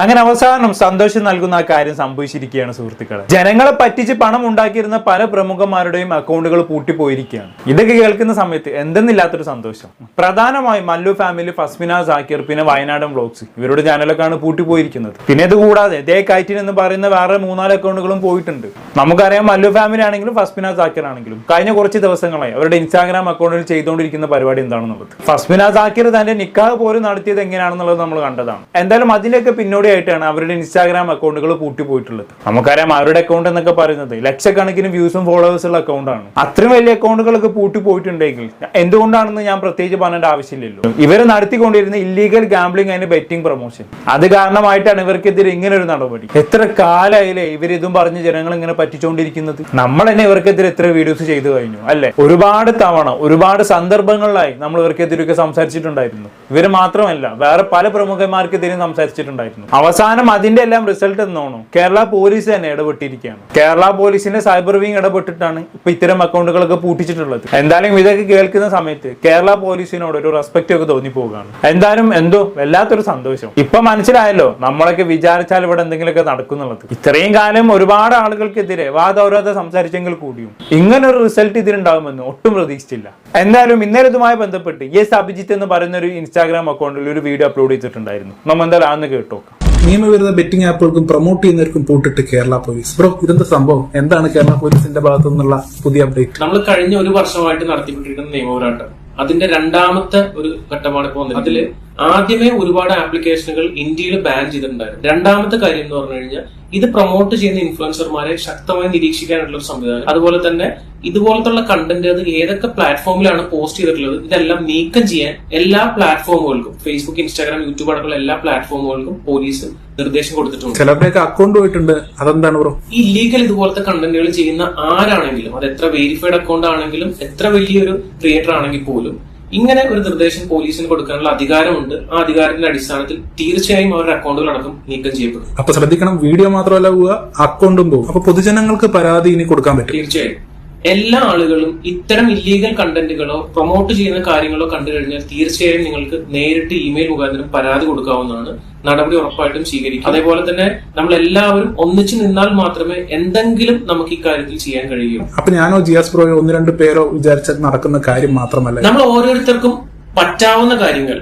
അങ്ങനെ അവസാനം സന്തോഷം നൽകുന്ന ആ കാര്യം സംഭവിച്ചിരിക്കുകയാണ് സുഹൃത്തുക്കളെ. ജനങ്ങളെ പറ്റിച്ച് പണം ഉണ്ടാക്കിയിരുന്ന പല പ്രമുഖന്മാരുടെയും അക്കൗണ്ടുകൾ പൂട്ടിപ്പോയിരിക്കുകയാണ്. ഇതൊക്കെ കേൾക്കുന്ന സമയത്ത് എന്തെന്നില്ലാത്തൊരു സന്തോഷം. പ്രധാനമായും മല്ലു ഫാമിലി ഫസ്മിന സാക്കിർ പിന്നെ വയനാടൻ വ്ളോഗ്സ് ഇവരുടെ ചാനലൊക്കെയാണ് പൂട്ടിപ്പോയിരിക്കുന്നത്. പിന്നെ ഇത് കൂടാതെ ദേ കൈറ്റിൻ എന്ന് പറയുന്ന വേറെ മൂന്നാൽ അക്കൗണ്ടുകളും പോയിട്ടുണ്ട്. നമുക്കറിയാം മല്ലു ഫാമിലി ആണെങ്കിലും ഫസ്മിന സാക്കിർ ആണെങ്കിലും. കഴിഞ്ഞ കുറച്ച് ദിവസങ്ങളായി അവരുടെ ഇൻസ്റ്റാഗ്രാം അക്കൗണ്ടിൽ ചെയ്തുകൊണ്ടിരിക്കുന്ന പരിപാടി എന്താണെന്നുള്ളത്. ഫസ്മിന സാക്കിർ തന്റെ നിക്കാഹ് പോലും നടത്തിയത് എങ്ങനെയാണെന്നുള്ളത് നമ്മൾ കണ്ടതാണ്. എന്തായാലും അതിന്റെയൊക്കെ പിന്നോടിയായിട്ടാണ് അവരുടെ ഇൻസ്റ്റാഗ്രാം അക്കൗണ്ടുകൾ പൂട്ടിപ്പോയിട്ടുള്ളത്. നമുക്കറിയാം അവരുടെ അക്കൗണ്ട് എന്നൊക്കെ പറയുന്നത് ലക്ഷക്കണക്കിന് വ്യൂസും ഫോളോവേഴ്സ് ഉള്ള അക്കൗണ്ടാണ് അത്രയും വലിയ അക്കൗണ്ടുകളൊക്കെ പൂട്ടി പൂട്ടിപ്പോയിട്ടുണ്ടെങ്കിൽ എന്തുകൊണ്ടാണെന്ന് ഞാൻ പ്രത്യേകിച്ച് പറയേണ്ട ആവശ്യമില്ലല്ലോ. ഇവർ നടത്തിക്കൊണ്ടിരുന്ന illegal gambling and betting promotion അത് കാരണമായിട്ടാണ് ഇവർക്കെതിരെ ഇങ്ങനെ ഒരു നടപടി. എത്ര കാലായില്ലേ ഇവർ ഇതും പറഞ്ഞ് ജനങ്ങൾ ഇങ്ങനെ പറ്റിച്ചുകൊണ്ടിരിക്കുന്നത് നമ്മൾ തന്നെ ഇവർക്കെതിരെ എത്ര വീഡിയോസ് ചെയ്തു കഴിഞ്ഞു അല്ലെ? ഒരുപാട് തവണ ഒരുപാട് സന്ദർഭങ്ങളിലായി നമ്മൾ ഇവർക്കെതിരെയൊക്കെ സംസാരിച്ചിട്ടുണ്ടായിരുന്നു. ഇവർ മാത്രമല്ല വേറെ പല പ്രമുഖന്മാർക്കെതിരെയും സംസാരിച്ചിട്ടുണ്ടായിരുന്നു. അവസാനം അതിന്റെ എല്ലാം റിസൾട്ട് എന്നോണോ കേരള പോലീസ് തന്നെ ഇടപെട്ടിരിക്കുകയാണ്. കേരള പോലീസിന്റെ സൈബർ വിങ് ഇടപെട്ടിട്ടാണ് ഇപ്പൊ ഇത്തരം അക്കൗണ്ടുകളൊക്കെ പൂട്ടിച്ചിട്ടുള്ളത്. എന്തായാലും ഇതൊക്കെ കേൾക്കുന്ന സമയത്ത് കേരള പോലീസിനോട് ഒരു റെസ്പെക്റ്റ് ഒക്കെ തോന്നി പോവുകയാണ് എന്തായാലും എന്തോ വല്ലാത്തൊരു സന്തോഷം. ഇപ്പൊ മനസ്സിലായല്ലോ നമ്മളൊക്കെ വിചാരിച്ചാൽ ഇവിടെ എന്തെങ്കിലുമൊക്കെ നടക്കുന്നുള്ളത്. ഇത്രയും കാലം ഒരുപാട് ആളുകൾക്കെതിരെ വാദൗരാതെ സംസാരിച്ചെങ്കിൽ കൂടിയും ഇങ്ങനെ ഒരു റിസൾട്ട് ഇതിലുണ്ടാകുമെന്ന് ഒട്ടും പ്രതീക്ഷിച്ചില്ല. എന്തായാലും ഇന്നലെ ഇതുമായി ബന്ധപ്പെട്ട് യെസ് അഭിജിത്ത് എന്ന് പറയുന്ന ഒരു ഇൻസ്റ്റാഗ്രാം അക്കൗണ്ടിൽ ഒരു വീഡിയോ അപ്ലോഡ് ചെയ്തിട്ടുണ്ടായിരുന്നു. നമ്മൾ എന്തായാലും ആന്ന് കേട്ടോക്കാം. നിയമവിരുദ്ധ ബെറ്റിംഗ് ആപ്പുകൾക്കും പ്രൊമോട്ട് ചെയ്യുന്നവർക്കും പൂട്ടിട്ട് കേരള പോലീസ്. ബ്രോ ഇതെന്താ സംഭവം? എന്താണ് കേരള പോലീസിന്റെ ഭാഗത്തു നിന്നുള്ള പുതിയ അപ്ഡേറ്റ് നമ്മൾ കഴിഞ്ഞ ഒരു വർഷമായിട്ട് നടത്തിക്കൊണ്ടിരിക്കുന്ന നിയമപോരാട്ടം അതിന്റെ രണ്ടാമത്തെ ഒരു ഘട്ടമാണ് ഇപ്പോൾ അതിൽ ആദ്യമേ ഒരുപാട് ആപ്ലിക്കേഷനുകൾ ഇന്ത്യയിൽ ബാൻ ചെയ്തിട്ടുണ്ടായിരുന്നു. രണ്ടാമത്തെ കാര്യം എന്ന് പറഞ്ഞു കഴിഞ്ഞാൽ ഇത് പ്രൊമോട്ട് ചെയ്യുന്ന ഇൻഫ്ലുവൻസർമാരെ ശക്തമായി നിരീക്ഷിക്കാനുള്ള ഒരു സംവിധാനം. അതുപോലെ തന്നെ ഇതുപോലത്തുള്ള കണ്ടന്റ് അത് ഏതൊക്കെ പ്ലാറ്റ്ഫോമിലാണ് പോസ്റ്റ് ചെയ്തിട്ടുള്ളത് ഇതെല്ലാം നീക്കം ചെയ്യാൻ എല്ലാ പ്ലാറ്റ്ഫോമുകൾക്കും ഫേസ്ബുക്ക് ഇൻസ്റ്റാഗ്രാം യൂട്യൂബ് അടക്കമുള്ള എല്ലാ പ്ലാറ്റ്ഫോമുകൾക്കും പോലീസ് നിർദ്ദേശം കൊടുത്തിട്ടുണ്ട്. ചിലരുടെയൊക്കെ അക്കൗണ്ട് പോയിട്ടുണ്ട്. അതെന്താണ് ബ്രോ ഈ ലീഗൽ ഇതുപോലത്തെ കണ്ടന്റുകൾ ചെയ്യുന്ന ആരാണെങ്കിലും അത് എത്ര വെരിഫൈഡ് അക്കൗണ്ട് ആണെങ്കിലും എത്ര വലിയൊരു ക്രിയേറ്റർ ആണെങ്കിൽ പോലും ഇങ്ങനെ ഒരു നിർദ്ദേശം പോലീസിന് കൊടുക്കാനുള്ള അധികാരമുണ്ട്. ആ അധികാരത്തിന്റെ അടിസ്ഥാനത്തിൽ തീർച്ചയായും അവരുടെ അക്കൗണ്ടുകൾ അടക്കം നീക്കം ചെയ്യപ്പെടും. അപ്പൊ ശ്രദ്ധിക്കണം വീഡിയോ മാത്രമല്ല പോവുക അക്കൗണ്ടും പോകും അപ്പൊ പൊതുജനങ്ങൾക്ക് പരാതി ഇനി കൊടുക്കാൻ പറ്റും. തീർച്ചയായും. എല്ലാ ആളുകളും ഇത്തരം ഇല്ലീഗൽ കണ്ടന്റുകളോ പ്രൊമോട്ട് ചെയ്യുന്ന കാര്യങ്ങളോ കണ്ടു കഴിഞ്ഞാൽ തീർച്ചയായും നിങ്ങൾക്ക് നേരിട്ട് ഇമെയിൽ മുഖാന്തരം പരാതി കൊടുക്കാവുന്നതാണ്. നടപടി ഉറപ്പായിട്ടും സ്വീകരിക്കും അതേപോലെ തന്നെ നമ്മൾ എല്ലാവരും ഒന്നിച്ചു നിന്നാൽ മാത്രമേ എന്തെങ്കിലും നമുക്ക് ഈ കാര്യത്തിൽ ചെയ്യാൻ കഴിയൂ. അപ്പൊ ഞാനോ ജിയാസ് പ്രോയോ ഒന്ന് രണ്ട് പേരോ വിചാരിച്ചാൽ നടക്കുന്ന കാര്യം മാത്രമല്ല. നമ്മൾ ഓരോരുത്തർക്കും പറ്റാവുന്ന കാര്യങ്ങൾ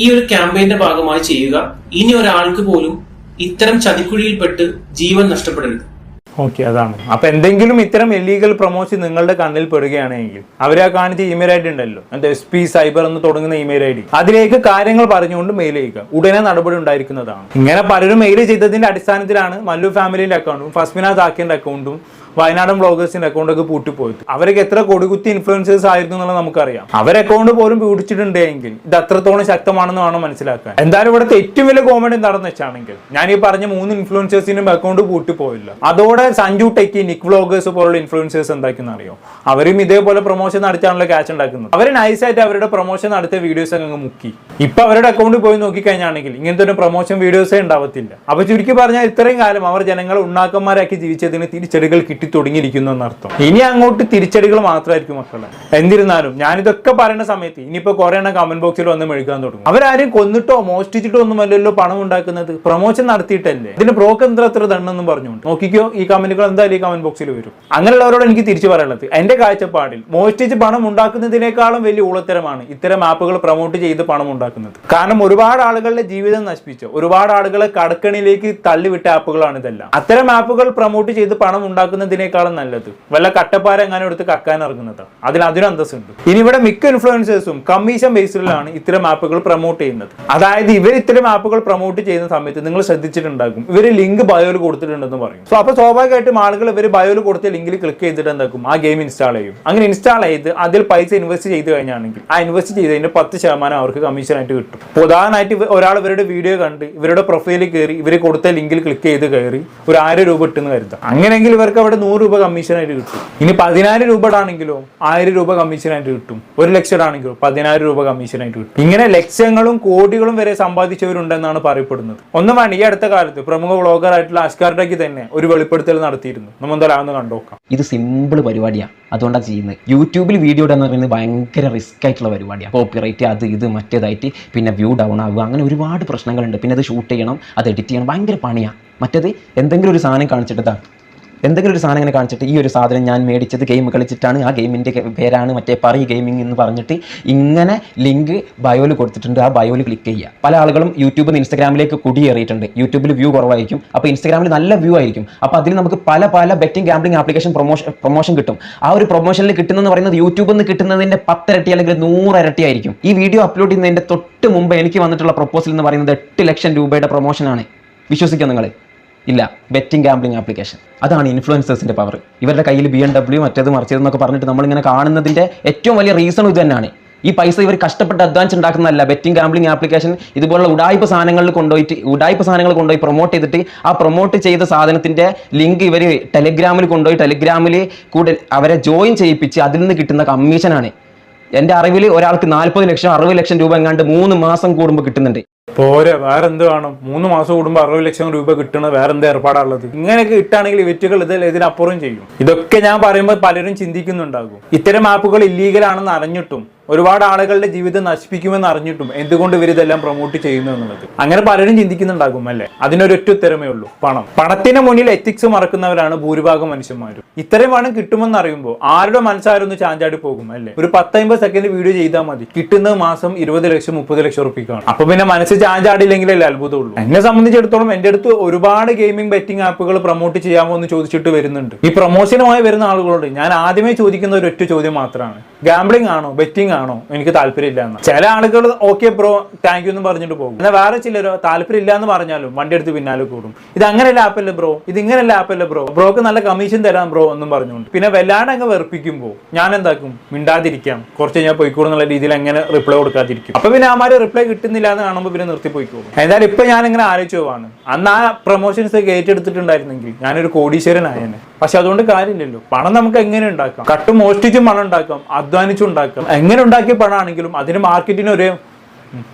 ഈ ഒരു ക്യാമ്പയിന്റെ ഭാഗമായി ചെയ്യുക. ഇനി ഒരാൾക്ക് പോലും ഇത്തരം ചതിക്കുഴിയിൽപ്പെട്ട് ജീവൻ നഷ്ടപ്പെടരുത്. ഓക്കെ അതാണ്. അപ്പൊ എന്തെങ്കിലും ഇത്തരം ഇല്ലീഗൽ പ്രൊമോഷൻ നിങ്ങളുടെ കണ്ണിൽ പെടുകയാണെങ്കിൽ അവരെ കാണിച്ച ഇമെയിൽ ഐ ഡി ഉണ്ടല്ലോ. എന്താ എസ് പി സൈബർ എന്ന് തുടങ്ങുന്ന ഇമെയിൽ ഐ ഡി അതിലേക്ക് കാര്യങ്ങൾ പറഞ്ഞുകൊണ്ട് മെയിൽ ചെയ്യുക ഉടനെ നടപടി ഉണ്ടായിരിക്കുന്നതാണ്. ഇങ്ങനെ പലരും മെയിൽ ചെയ്തതിന്റെ അടിസ്ഥാനത്തിലാണ് മല്ലു ഫാമിലിന്റെ അക്കൗണ്ടും ഫസ്മിന താക്കിന്റെ അക്കൗണ്ടും വയനാടൻ ബ്ലോഗേഴ്സിന്റെ അക്കൗണ്ടൊക്കെ പൂട്ടിപ്പോയി അവരൊക്കെ എത്ര കൊടുകുത്തി ഇൻഫ്ലുവൻസേഴ്സ് ആയിരുന്നു എന്നുള്ളത് നമുക്കറിയാം. അവർ അക്കൗണ്ട് പോലും പൂട്ടിച്ചിട്ടുണ്ടെങ്കിൽ ഇത് അത്രത്തോളം ശക്തമാണെന്ന് വേണം മനസ്സിലാക്കാൻ. എന്തായാലും ഇവിടുത്തെ ഏറ്റവും വലിയ കോമഡി എന്താണെന്ന് വെച്ചാണെങ്കിൽ ഞാൻ ഈ പറഞ്ഞ മൂന്ന് ഇൻഫ്ലുവൻസേഴ്സിനും അക്കൗണ്ട് പൂട്ടിപ്പോയില്ല. അതോടെ സഞ്ജു ടെക്കി നിക് വ്ലോഗേഴ്സ് പോലുള്ള ഇൻഫ്ലുവൻസേഴ്സ് എന്താക്കുന്ന അറിയോ? അവരും ഇതേപോലെ പ്രൊമോഷൻ നടത്തിയാണല്ലോ ക്യാഷ് ഉണ്ടാക്കുന്നത്. അവർ നൈസായിട്ട് അവരുടെ പ്രൊമോഷൻ നടത്തിയ വീഡിയോസ് അങ്ങ് മുക്കി. ഇപ്പൊ അവരുടെ അക്കൗണ്ട് പോയി നോക്കിക്കഴിഞ്ഞാണെങ്കിൽ ഇങ്ങനത്തെ ഒരു പ്രൊമോഷൻ വീഡിയോസേ ഉണ്ടാവത്തില്ല. അപ്പൊ ചുരുക്കി പറഞ്ഞാൽ ഇത്രയും കാലം അവർ ജനങ്ങളെ ഉണ്ണാക്കന്മാരാക്കി ജീവിച്ചതിന് തിരിച്ചടികൾ കിട്ടി. തുടങ്ങിയിരിക്കുന്നു എന്നർത്ഥം. ഇനി അങ്ങോട്ട് തിരിച്ചടികൾ മാത്രമായിരിക്കും മക്കളെ. എന്നിരുന്നാലും ഞാനിതൊക്കെ പറയുന്ന സമയത്ത് ഇനിയിപ്പോ കുറെ എണ്ണം കമന്റ് ബോക്സിൽ വന്ന് മെഴുകാൻ തുടങ്ങും. അവരാരും കൊന്നിട്ടോ മോഷ്ടിച്ചിട്ടോ ഒന്നുമല്ലല്ലോ പണം ഉണ്ടാക്കുന്നത്. പ്രൊമോഷൻ നടത്തിയിട്ടല്ലേ? ഇതിന് ബ്രോക്ക് എന്താ അത്ര ദണ്ണെന്നും പറഞ്ഞുകൊണ്ട്. നോക്കിക്കോ ഈ കമന്റുകൾ എന്തായാലും ഈ കമന്റ് ബോക്സിൽ വരും. അങ്ങനെയുള്ളവരോട് എനിക്ക് തിരിച്ചു പറയാനുള്ളത്. എന്റെ കാഴ്ചപ്പാടിൽ മോഷ്ടിച്ച് പണം ഉണ്ടാക്കുന്നതിനേക്കാളും വലിയ ഊളത്തരമാണ് ഇത്തരം ആപ്പുകൾ പ്രൊമോട്ട് ചെയ്ത് പണം ഉണ്ടാക്കുന്നത്. കാരണം ഒരുപാട് ആളുകളുടെ ജീവിതം നശിപ്പിച്ചു. ഒരുപാട് ആളുകളെ കടക്കണിലേക്ക് തള്ളിവിട്ട ആപ്പുകളാണ് ഇതെല്ലാം. അത്തരം ആപ്പുകൾ പ്രൊമോട്ട് ചെയ്ത് പണം ഉണ്ടാക്കുന്നതിനേക്കാളും നല്ലത്? വല്ല കട്ടപ്പാര എങ്ങാനും എടുത്ത് കക്കാൻ ഇറങ്ങുന്നതാണ് അതിൽ അതിനും അന്തസ്സുണ്ട്. ഇനി ഇവിടെ മിക്ക ഇൻഫ്ലുവൻസേഴ്സും കമ്മീഷൻ ബേസിലാണ് ഇത്തരം ആപ്പുകൾ പ്രൊമോട്ട് ചെയ്യുന്നത്. അതായത് ഇവർ ഇത്തരം ആപ്പുകൾ പ്രൊമോട്ട് ചെയ്യുന്ന സമയത്ത് നിങ്ങൾ ശ്രദ്ധിച്ചിട്ടുണ്ടാകും. ഇവർ ലിങ്ക് ബയോയിൽ കൊടുത്തിട്ടുണ്ടെന്ന് പറയും. സോ അപ്പൊ സ്വാഭാവികമായിട്ടും ആളുകൾ ഇവർ ബയോയിൽ കൊടുത്ത ലിങ്കിൽ ക്ലിക്ക് ചെയ്തിട്ട് എന്താക്കും? ആ ഗെയിം ഇൻസ്റ്റാൾ ചെയ്യും. അങ്ങനെ ഇൻസ്റ്റാൾ ചെയ്ത് അതിൽ പൈസ ഇൻവെസ്റ്റ് ചെയ്ത് കഴിഞ്ഞാണെങ്കിൽ ആ ഇൻവെസ്റ്റ് ചെയ്തതിന്റെ പത്ത് ശതമാനം അവർക്ക് കമ്മീഷൻ ആയിട്ട് കിട്ടും. പ്രധാനമായിട്ട് ഒരാൾ ഇവരുടെ വീഡിയോ കണ്ട് ഇവരുടെ പ്രൊഫൈലിൽ കയറി ഇവർ കൊടുത്ത ലിങ്കിൽ ക്ലിക്ക് ചെയ്ത് കയറി ഒരു ആയിരം രൂപ ഇട്ടെന്ന് കരുതാം. അങ്ങനെയെങ്കിൽ ഇവർക്ക് അവിടെ നൂറ് രൂപ കമ്മീഷനായിട്ട് കിട്ടും. ഇനി പതിനായിരം രൂപയാണെങ്കിലോ ആയിരം രൂപ കമ്മീഷനായിട്ട് കിട്ടും. ഒരു ലക്ഷം ആണെങ്കിലോ പതിനായിരം രൂപ കമ്മീഷനായിട്ട് കിട്ടും. ഇങ്ങനെ ലക്ഷങ്ങളും കോടികളും വരെ സമ്പാദിച്ചവരുണ്ടെന്നാണ് പറയപ്പെടുന്നത്. ഒന്നും വേണ്ട ഈ അടുത്ത കാലത്ത് പ്രമുഖ വ്ലോഗർ ആയിട്ടുള്ള അസ്കാർഡയ്ക്ക് തന്നെ ഒരു വെളിപ്പെടുത്തൽ നടത്തിയിരുന്നു. നമ്മൾ എന്തായാലും കണ്ടോക്കാം ഇത് സിമ്പിൾ പരിപാടിയാണ് അതുകൊണ്ടാണ് ചെയ്യുന്നത്. യൂട്യൂബിൽ വീഡിയോ ഇടുക എന്ന് പറയുന്നത് ഭയങ്കര റിസ്ക് ആയിട്ടുള്ള പരിപാടിയാണ് കോപ്പിറൈറ്റ് അത് ഇത് മറ്റേതായിട്ട് പിന്നെ വ്യൂ ഡൗൺ ആവുക അങ്ങനെ ഒരുപാട് പ്രശ്നങ്ങളുണ്ട്. പിന്നെ അത് ഷൂട്ട് ചെയ്യണം അത് എഡിറ്റ് ചെയ്യണം ഭയങ്കര പണിയാണ് മറ്റേത് എന്തെങ്കിലും ഒരു സാധനം കാണിച്ചിട്ട് എന്തെങ്കിലും ഒരു സാധനം ഇങ്ങനെ കാണിച്ചിട്ട് ഈ ഒരു സാധനം ഞാൻ മേടിച്ചത് ഗെയിം കളിച്ചിട്ടാണ് ആ ഗെയിമിന്റെ പേരാണ് മറ്റേ പറയി ഗെയിമിംഗ് എന്ന് പറഞ്ഞിട്ട് ഇങ്ങനെ ലിങ്ക് ബയോയിൽ കൊടുത്തിട്ടുണ്ട്. ആ ബയോയിൽ ക്ലിക്ക് ചെയ്യുക. പല ആളുകളും യൂട്യൂബിൽ നിന്ന് ഇൻസ്റ്റാഗ്രാമിലേക്ക് കുടിയേറിയിട്ടുണ്ട്. യൂട്യൂബിൽ വ്യൂ കുറവായിരിക്കും. അപ്പോൾ ഇൻസ്റ്റാഗ്രാമിൽ നല്ല വ്യൂ ആയിരിക്കും. അപ്പോൾ അതിൽ നമുക്ക് പല പല betting gambling application promotion promotion കിട്ടും. ആ ഒരു പ്രൊമോഷനിൽ കിട്ടുന്നതെന്ന് പറയുന്നത് യൂട്യൂബിൽ നിന്ന് കിട്ടുന്നതിന്റെ പത്തിരട്ടി അല്ലെങ്കിൽ നൂറ് ഇരട്ടി ആയിരിക്കും. ഈ വീഡിയോ അപ്ലോഡ് ചെയ്യുന്നതിന്റെ തൊട്ട് മുമ്പ് എനിക്ക് വന്നിട്ടുള്ള പ്രൊപ്പോസൽ എന്ന് പറയുന്നത് എട്ട് ലക്ഷം രൂപയുടെ പ്രൊമോഷനാണ് വിശ്വസിക്കുക നിങ്ങൾ ഇല്ല ബെറ്റിംഗ് ഗാംബ്ലിംഗ് ആപ്ലിക്കേഷൻ അതാണ് ഇൻഫ്ലുവൻസേഴ്സിന്റെ പവർ ഇവരുടെ കയ്യിൽ ബി എം ഡബ്ല്യു മറ്റേത് മറിച്ചതെന്നൊക്കെ പറഞ്ഞിട്ട് നമ്മളിങ്ങനെ കാണുന്നതിന്റെ ഏറ്റവും വലിയ റീസൺ ഇത് തന്നെയാണ്. ഈ പൈസ ഇവർ കഷ്ടപ്പെട്ട് അഡ്വാൻസ് ഉണ്ടാക്കുന്നതല്ല. ബെറ്റിംഗ് ഗാംബ്ലിംഗ് ആപ്ലിക്കേഷൻ ഇതുപോലുള്ള ഉടായ്പ സാധനങ്ങളിൽ കൊണ്ടുപോയിട്ട് ഉടായ്പ സാധനങ്ങൾ കൊണ്ടുപോയി പ്രൊമോട്ട് ചെയ്തിട്ട് ആ പ്രൊമോട്ട് ചെയ്ത സാധനത്തിന്റെ ലിങ്ക് ഇവർ ടെലിഗ്രാമിൽ കൊണ്ടുപോയി ടെലിഗ്രാമിൽ കൂടെ അവരെ ജോയിൻ ചെയ്യിപ്പിച്ച് അതിൽ നിന്ന് കിട്ടുന്ന കമ്മീഷനാണ് എന്റെ അറിവിൽ ഒരാൾക്ക് നാൽപ്പത് ലക്ഷം അറുപത് ലക്ഷം രൂപ എങ്ങാണ്ട് മൂന്ന് മാസം കൂടുമ്പോൾ കിട്ടുന്നുണ്ട്. പോരെ വേറെ എന്ത് വേണം? മൂന്ന് മാസം കൂടുമ്പോൾ അറുപത് ലക്ഷം രൂപ കിട്ടുന്ന വേറെ എന്ത് ഏർപ്പാടാണുള്ളത് ഇങ്ങനെയൊക്കെ കിട്ടുകയാണെങ്കിൽ ഇവറ്റുകൾ ഇത് ഇതിനപ്പുറം ചെയ്യും. ഇതൊക്കെ ഞാൻ പറയുമ്പോൾ പലരും ചിന്തിക്കുന്നുണ്ടാകും. ഇത്തരം ആപ്പുകൾ ഇല്ലീഗൽ ആണെന്ന് അറിഞ്ഞിട്ടും ഒരുപാട് ആളുകളുടെ ജീവിതം നശിപ്പിക്കുമെന്ന് അറിഞ്ഞിട്ടും എന്തുകൊണ്ട് ഇവർ ഇതെല്ലാം പ്രൊമോട്ട് ചെയ്യുന്നു എന്നുള്ളത്. അങ്ങനെ പലരും ചിന്തിക്കുന്നുണ്ടാകും അല്ലേ? അതിനൊരൊറ്റ ഉത്തരമേ ഉള്ളൂ പണം. പണത്തിന് മുന്നിൽ എത്തിക്സ് മറക്കുന്നവരാണ് ഭൂരിഭാഗം മനുഷ്യന്മാരും. ഇത്രയും പണം കിട്ടുമെന്ന് അറിയുമ്പോൾ ആരുടെ മനസ്സാരൊന്ന് ചാഞ്ചാടി പോകും അല്ലേ? ഒരു പത്തമ്പത് സെക്കൻഡ് വീഡിയോ ചെയ്താൽ മതി. കിട്ടുന്ന മാസം ഇരുപത് ലക്ഷം മുപ്പത് ലക്ഷം ഉറപ്പിക്കുകയാണ് അപ്പൊ പിന്നെ മനസ്സ് ചാഞ്ചാടിയില്ലെങ്കിലല്ലേ അത്ഭുതമുള്ളൂ. എന്നെ സംബന്ധിച്ചിടത്തോളം എന്റെ അടുത്ത് ഒരുപാട് ഗെയിമിംഗ് ബെറ്റിംഗ് ആപ്പുകൾ പ്രൊമോട്ട് ചെയ്യാമോ എന്ന് ചോദിച്ചിട്ട് വരുന്നുണ്ട്. ഈ പ്രൊമോഷനുമായി വരുന്ന ആളുകളോട് ഞാൻ ആദ്യമേ ചോദിക്കുന്ന ഒരു ഒറ്റ ചോദ്യം മാത്രമാണ് ഗാംബ്ലിംഗ് ആണോ? ബെറ്റിംഗ് ആണോ? എനിക്ക് താല്പര്യമില്ല എന്ന്. ചില ആളുകൾ ഓക്കെ ബ്രോ താങ്ക് യു എന്ന് പറഞ്ഞിട്ട് പോകും. എന്നാൽ വേറെ ചിലരോ താല്പര്യമില്ല എന്ന് പറഞ്ഞാലും വണ്ടി എടുത്ത് പിന്നാലെ കൂടും. ഇത് അങ്ങനെയല്ല ആപ്പല്ലേ ബ്രോ ഇത് ഇങ്ങനെയല്ല ആപ്പല്ലേ ബ്രോ ബ്രോക്ക് നല്ല കമ്മീഷൻ തരാം ബ്രോ എന്നും പറഞ്ഞുകൊണ്ട്. പിന്നെ വല്ലാണ്ട് അങ്ങ് വെറുപ്പിക്കുമ്പോൾ ഞാൻ എന്താക്കും? മിണ്ടാതിരിക്കാം. കുറച്ച് ഞാൻ പോയിക്കോളും എന്നുള്ള രീതിയിൽ അങ്ങനെ റിപ്ലൈ കൊടുക്കാതിരിക്കും. അപ്പൊ പിന്നെ ആമാര് റിപ്ലൈ കിട്ടുന്നില്ല എന്ന് കാണുമ്പോൾ പിന്നെ നിർത്തി പോയിക്കോളും. എന്തായാലും ഇപ്പൊ ഞാൻ ഇങ്ങനെ ആലോചിച്ചു പോവാണ്. അന്ന് ആ പ്രൊമോഷൻസ് ഏറ്റെടുത്തിട്ടുണ്ടായിരുന്നെങ്കിൽ ഞാനൊരു കോടീശ്വരനായേനെ. പക്ഷെ അതുകൊണ്ട് കാര്യമില്ലല്ലോ. പണം നമുക്ക് എങ്ങനെ ഉണ്ടാക്കാം? കട്ടും മോഷ്ടിച്ചും പണം ഉണ്ടാക്കാം. അധ്വാനിച്ചും ഉണ്ടാക്കാം എങ്ങനെ ഉണ്ടാക്കിയ പണമാണെങ്കിലും അതിന് മാർക്കറ്റിന് ഒരേ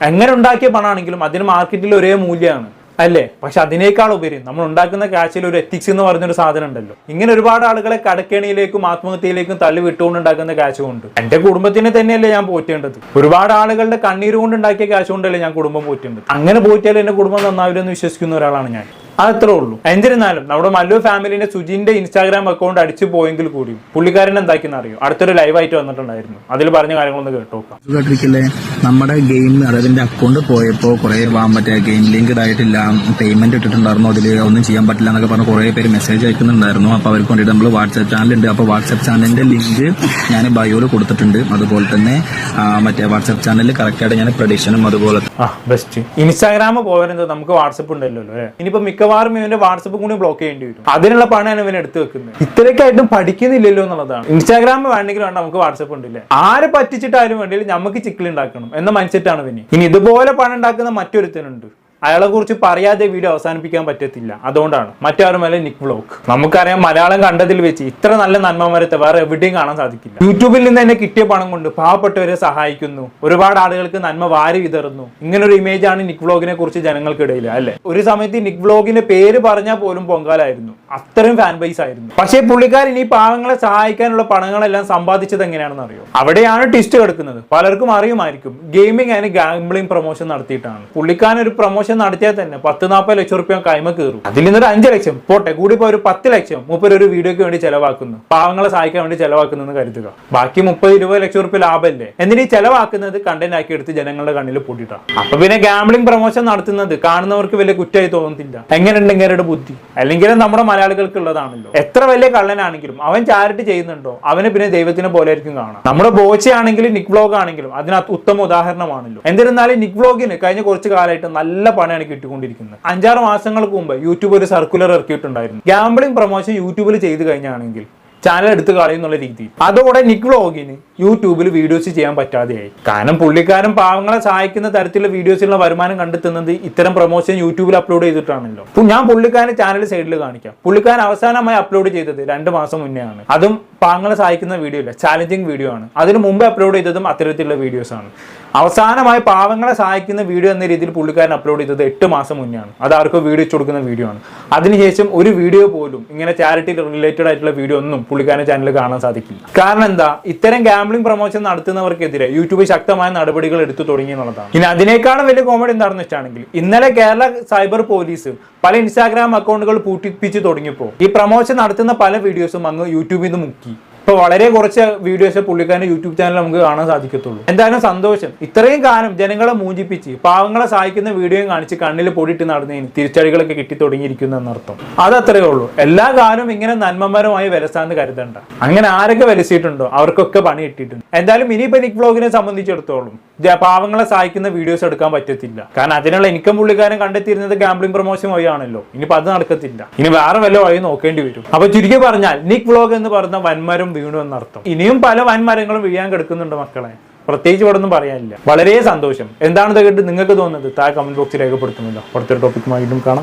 എങ്ങനെ ഉണ്ടാക്കിയ പണമാണെങ്കിലും അതിന് മാർക്കറ്റിൽ ഒരേ മൂല്യമാണ് അല്ലേ? പക്ഷെ അതിനേക്കാൾ ഉപരി നമ്മൾ ഉണ്ടാക്കുന്ന കാശിൽ ഒരു എത്തിക്സ് എന്ന് പറഞ്ഞൊരു സാധനം ഉണ്ടല്ലോ. ഇങ്ങനെ ഒരുപാട് ആളുകളെ കടക്കേണിയിലേക്കും ആത്മഹത്യയിലേക്കും തള്ളി വിട്ടുകൊണ്ട് ഉണ്ടാക്കുന്ന കാശ് കൊണ്ട്. എന്റെ കുടുംബത്തിനെ തന്നെയല്ലേ ഞാൻ പോറ്റേണ്ടത്. ഒരുപാട് ആളുകളുടെ കണ്ണീര് കൊണ്ട് ഉണ്ടാക്കിയ കാശ് കൊണ്ടല്ലേ ഞാൻ കുടുംബം പോറ്റേണ്ടത്. അങ്ങനെ പോറ്റിയാലും എന്റെ കുടുംബം നന്നാവില്ലെന്ന് വിശ്വസിക്കുന്ന ഒരാളാണ് ഞാൻ. അതത്രേ ഉള്ളൂ. എന്നിരുന്നാലും നമ്മുടെ മല്ലു ഫാമിലിന്റെ സുജിന്റെ ഇൻസ്റ്റാഗ്രാം അക്കൗണ്ട് അടിച്ചു പോയെങ്കിൽ കൂടിയും പുള്ളിക്കാരൻ എന്താക്കിയെന്ന് അറിയോ? അടുത്തൊരു ലൈവ് ആയിട്ട് വന്നിട്ടുണ്ടായിരുന്നു. അതിൽ പറഞ്ഞ കാര്യങ്ങളൊന്ന് കേട്ടോക്കാം. കേട്ടിരിക്കില്ലേ നമ്മുടെ ഗെയിം അതായത് അക്കൗണ്ട് പോയപ്പോൾ കുറെ പറ്റിയ ഗെയിം ലിങ്ക് ആയിട്ടില്ല പേയ്മെന്റ് ഇട്ടിട്ടുണ്ടായിരുന്നു. അതിൽ ഒന്നും ചെയ്യാൻ പറ്റില്ല എന്നൊക്കെ പറഞ്ഞ് കുറെ പേര് മെസ്സേജ് അയക്കുന്നുണ്ടായിരുന്നു. അപ്പൊ അവർക്ക് വേണ്ടിയിട്ട് നമ്മൾ വാട്സ്ആപ്പ് ചാനൽ ഉണ്ട്. അപ്പൊ വാട്സ്ആപ്പ് ചാനലിന്റെ ലിങ്ക് ഞാൻ ബയോയിൽ കൊടുത്തിട്ടുണ്ട്. അതുപോലെ തന്നെ മറ്റേ വാട്സ്ആപ്പ് ചാനലിൽ കറക്റ്റായിട്ട് ഞാൻ പ്രഡിക്ഷനും അതുപോലെ ബെസ്റ്റ് ഇൻസ്റ്റാഗ്രാം പോകാനെന്തോ നമുക്ക് വാട്സപ്പ് ഉണ്ടല്ലോ അല്ലേ? ഇനിയിപ്പോ മിക്കവാറും ഇവന്റെ വാട്സപ്പ് കൂടി ബ്ലോക്ക് ചെയ്യേണ്ടി വരും. അതിനുള്ള പണമാണ് ഇവൻ എടുത്തു വെക്കുന്നത്. ഇത്രയൊക്കെയായിട്ടും പഠിക്കുന്നില്ലല്ലോ എന്നുള്ളതാണ്. ഇൻസ്റ്റാഗ്രാം വേണമെങ്കിൽ വേണ്ട നമുക്ക് വാട്സപ്പ് ഉണ്ടല്ലേ? ആരെ പറ്റിച്ചിട്ടാലും വേണ്ടിയില്ല നമുക്ക് ചിക്കിൾ ഉണ്ടാക്കണം എന്ന മനുഷ്യറ്റാണ് ഇവന്. ഇനി ഇതുപോലെ പണം ഉണ്ടാക്കുന്ന മറ്റൊരുത്തനുണ്ട്. അയാളെ കുറിച്ച് പറയാതെ വീഡിയോ അവസാനിപ്പിക്കാൻ പറ്റത്തില്ല. അതുകൊണ്ടാണ്. മറ്റാരുമല്ല നിക് വ്ലോഗ് നമുക്കറിയാം മലയാളം കണ്ടതിൽ വെച്ച് ഇത്ര നല്ല നന്മമരത്തെ വേറെ എവിടെയും കാണാൻ സാധിക്കില്ല. യൂട്യൂബിൽ നിന്ന് തന്നെ കിട്ടിയ പണം കൊണ്ട് പാവപ്പെട്ടവരെ സഹായിക്കുന്നു. ഒരുപാട് ആളുകൾക്ക് നന്മ വാരി വിതറുന്നു. ഇങ്ങനൊരു ഇമേജ് ആണ് നിക് വ്ലോഗിനെ കുറിച്ച് ജനങ്ങൾക്കിടയിൽ അല്ലെ? ഒരു സമയത്ത് നിക് വ്ലോഗിന്റെ പേര് പറഞ്ഞാൽ പോലും പൊങ്കാലായിരുന്നു. അത്രയും ഫാൻ ബേസ് ആയിരുന്നു. പക്ഷേ പുള്ളിക്കാരൻ ഈ പാവങ്ങളെ സഹായിക്കാനുള്ള പണങ്ങളെല്ലാം സമ്പാദിച്ചത് എങ്ങനെയാണെന്ന് അറിയോ? അവിടെയാണ് ട്വിസ്റ്റ് കിടക്കുന്നത്. പലർക്കും അറിയുമായിരിക്കും. ഗെയിമിംഗ് ആൻഡ് ഗാംബ്ലിംഗ് പ്രൊമോഷൻ നടത്തിയിട്ടാണ്. പുള്ളിക്കാരൻ ഒരു പ്രൊമോഷൻ നടത്തിയാൽ തന്നെ പത്ത് നാൽപ്പത് ലക്ഷം റുപ്യ കൈമ കയറും. അതിൽ നിന്നൊരു അഞ്ച് ലക്ഷം. പോട്ടെ കൂടി ഇപ്പൊ ഒരു പത്ത് ലക്ഷം. മുപ്പത് ഒരു വീഡിയോക്ക് വേണ്ടി ചെലവാക്കുന്നു. പാവങ്ങളെ സഹായിക്കാൻ വേണ്ടി ചെലവാക്കുന്നു എന്ന് കരുതുക. ബാക്കി മുപ്പത് ഇരുപത് ലക്ഷം റുപ്യ ലാഭമല്ലേ എന്നിട്ട് ഈ ചെലവാക്കുന്നത് കണ്ടന്റ് ആക്കി എടുത്ത് ജനങ്ങളുടെ കണ്ണിൽ പൂട്ടിട്ടാണ് അപ്പൊ പിന്നെ ഗാംബ്ലിംഗ് പ്രൊമോഷൻ നടത്തുന്നത് കാണുന്നവർക്ക് വലിയ കുറ്റമായി തോന്നുന്നില്ല. എങ്ങനെയുണ്ട് ഇങ്ങനെയുടെ ബുദ്ധി? അല്ലെങ്കിൽ നമ്മുടെ മലയാളികൾക്ക് ഉള്ളതാണല്ലോ. എത്ര വലിയ കള്ളനാണെങ്കിലും അവൻ ചാരിറ്റി ചെയ്യുന്നുണ്ടോ? അവന് പിന്നെ ദൈവത്തിനെ പോലെ ആയിരിക്കും കാണാം. നമ്മുടെ ബോച്ചയാണെങ്കിലും നിക് വ്ലോഗ് ആണെങ്കിലും അതിനകത്ത് ഉത്തമ ഉദാഹരണമാണല്ലോ. എന്നിരുന്നാലും നിക് വ്ലോഗിന് കഴിഞ്ഞ കുറച്ച് കാലമായിട്ട് നല്ല പണിയാണ് കിട്ടിക്കൊണ്ടിരിക്കുന്നത്. അഞ്ചാറ് മാസങ്ങൾക്ക് മുമ്പ് യൂട്യൂബ് ഒരു സർക്കുലർ ഇറക്കിയിട്ടുണ്ടായിരുന്നു. ഗാംബ്ലിംഗ് പ്രൊമോഷൻ യൂട്യൂബിൽ ചെയ്ത് കഴിഞ്ഞാണെങ്കിൽ ചാനൽ എടുത്ത് കളയുന്നുള്ള രീതി. അതോടെ നിക് വ്ളോഗിന് യൂട്യൂബിൽ വീഡിയോസ് ചെയ്യാൻ പറ്റാതെയായി. കാരണം പുള്ളിക്കാരൻ പാവങ്ങളെ സഹായിക്കുന്ന തരത്തിലുള്ള വീഡിയോസിലുള്ള വരുമാനം കണ്ടെത്തുന്നത് ഇത്തരം പ്രൊമോഷൻ യൂട്യൂബിൽ അപ്ലോഡ് ചെയ്തിട്ടാണല്ലോ. ഞാൻ പുള്ളിക്കാരൻ ചാനൽ സൈഡിൽ കാണിക്കാം. പുള്ളിക്കാരൻ അവസാനമായി അപ്ലോഡ് ചെയ്തത് രണ്ട് മാസം മുന്നേ ആണ്. അതും പാവങ്ങളെ സഹായിക്കുന്ന വീഡിയോ അല്ല ചാലഞ്ചിങ് വീഡിയോ ആണ്. അതിന് മുമ്പ് അപ്ലോഡ് ചെയ്തതും അത്തരത്തിലുള്ള വീഡിയോസ് ആണ്. അവസാനമായി പാവങ്ങളെ സഹായിക്കുന്ന വീഡിയോ എന്ന രീതിയിൽ പുള്ളിക്കാരൻ അപ്ലോഡ് ചെയ്തത് എട്ട് മാസം മുന്നെയാണ്. അത് ആർക്കും വീഡിയോ ചൊടുക്കുന്ന വീഡിയോ ആണ്. അതിനുശേഷം ഒരു വീഡിയോ പോലും ഇങ്ങനെ ചാരിറ്റി റിലേറ്റഡ് ആയിട്ടുള്ള വീഡിയോ ഒന്നും പുള്ളിക്കാരൻ ചാനലിൽ കാണാൻ സാധിക്കില്ല. കാരണം എന്താ? ഇത്തരം ഗാംബ്ലിംഗ് പ്രൊമോഷൻ നടത്തുന്നവർക്കെതിരെ യൂട്യൂബ് ശക്തമായ നടപടികൾ എടുത്തു തുടങ്ങി എന്നുള്ളതാണ്. ഇനി അതിനേക്കാളും വലിയ കോമഡി എന്താണെന്ന് വെച്ചാണെങ്കിൽ ഇന്നലെ കേരള സൈബർ പോലീസ് പല ഇൻസ്റ്റാഗ്രാം അക്കൗണ്ടുകൾ പൂട്ടിപ്പിച്ച് തുടങ്ങിയപ്പോൾ ഈ പ്രൊമോഷൻ നടത്തുന്ന പല വീഡിയോസും അങ്ങ് യൂട്യൂബിൽ നിന്ന് മുക്കി. ഇപ്പൊ വളരെ കുറച്ച് വീഡിയോസ് പുള്ളിക്കാരന്റെ യൂട്യൂബ് ചാനൽ നമുക്ക് കാണാൻ സാധിക്കത്തുള്ളൂ. എന്തായാലും സന്തോഷം. ഇത്രയും കാലം ജനങ്ങളെ മൂഞ്ചിപ്പിച്ച് പാവങ്ങളെ സഹായിക്കുന്ന വീഡിയോ കാണിച്ച് കണ്ണിൽ പൊടിയിട്ട് നടന്നതിന് തിരിച്ചടികളൊക്കെ കിട്ടി തുടങ്ങിയിരിക്കുന്നു എന്നർത്ഥം. അതത്രേ ഉള്ളൂ. എല്ലാ കാലവും ഇങ്ങനെ നന്മമരമായി വിലസാന്ന് കരുതണ്ട. അങ്ങനെ ആരൊക്കെ വിലസിയിട്ടുണ്ടോ അവർക്കൊക്കെ പണി കിട്ടിയിട്ടുണ്ട്. എന്തായാലും ഇനിയിപ്പോ നിക് വ്ളോഗിനെ സംബന്ധിച്ചിടത്തോളം പാവങ്ങളെ സഹായിക്കുന്ന വീഡിയോസ് എടുക്കാൻ പറ്റത്തില്ല. കാരണം അതിനുള്ള ഇൻകം പുള്ളിക്കാരൻ കണ്ടെത്തിയിരുന്നത് ഗാംബ്ലിംഗ് പ്രൊമോഷൻ വഴിയാണല്ലോ. ഇനിയിപ്പോ അത് നടക്കത്തില്ല. ഇനി വേറെ വല്ല വഴി നോക്കേണ്ടി വരും. അപ്പൊ ചുരുക്കി പറഞ്ഞാൽ നിക് വ്ളോഗ് എന്ന് പറയുന്ന വൻമരം വീണു എന്നർത്ഥം ഇനിയും പല വൻമരങ്ങളും വീഴാൻ കിടക്കുന്നുണ്ട് മക്കളെ. പ്രത്യേകിച്ച് ഇവിടെ ഒന്നും പറയാനില്ല. വളരെ സന്തോഷം. എന്താണ് കേട്ട് നിങ്ങൾക്ക് തോന്നുന്നത്? താഴെ കമന്റ് ബോക്സിൽ രേഖപ്പെടുത്തുന്നില്ല അടുത്തൊരു ടോപ്പിക്കുമായിട്ടും കാണാം.